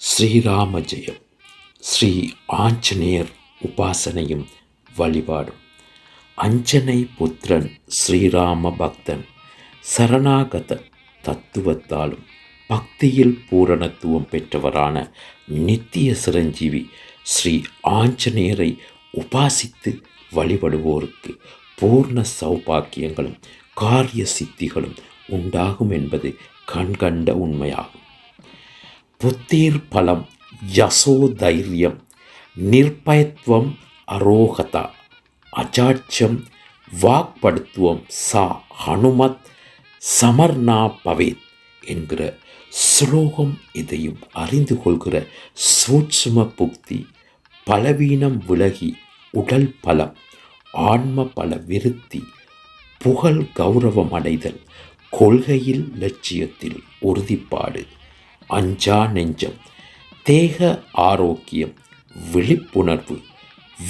ஸ்ரீராம ஜெயம் ஸ்ரீ ஆஞ்சநேயர் உபாசனையும் வழிபாடும். அஞ்சனை புத்திரன் ஸ்ரீராம பக்தன் சரணாகத தத்துவத்தாலும் பக்தியில் பூரணத்துவம் பெற்றவரான நித்திய சிரஞ்சீவி ஸ்ரீ ஆஞ்சநேயரை உபாசித்து வழிபடுவோருக்கு பூர்ண சௌபாக்கியங்களும் காரிய சித்திகளும் உண்டாகும் என்பது கண்கண்ட உண்மையாகும். புத்தீர் பலம் யசோ தைரியம் நிர்பயத்துவம் அரோகதா அஜாட்சம் வாக்படுத்துவம் சா ஹனுமத் சமர்னா பவேத் என்கிற ஸ்லோகம் இதையும் அறிந்து கொள்கிற சூட்சும புக்தி பலவீனம் விலகி உடல் பலம் ஆன்ம பல விருத்தி புகழ் கௌரவம் அடைதல் கொள்கையில் லட்சியத்தில் உறுதிப்பாடு. அஞ்சா நெஞ்சம். தேக ஆரோக்கியம் விழிப்புணர்வு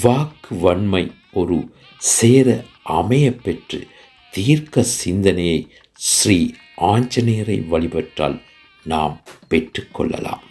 வாக்கு வன்மை ஒரு சேர அமைய பெற்று தீர்க்க சிந்தனையை ஸ்ரீ ஆஞ்சநேயரை வழிபட்டால் நாம் பெற்றுக்கொள்ளலாம்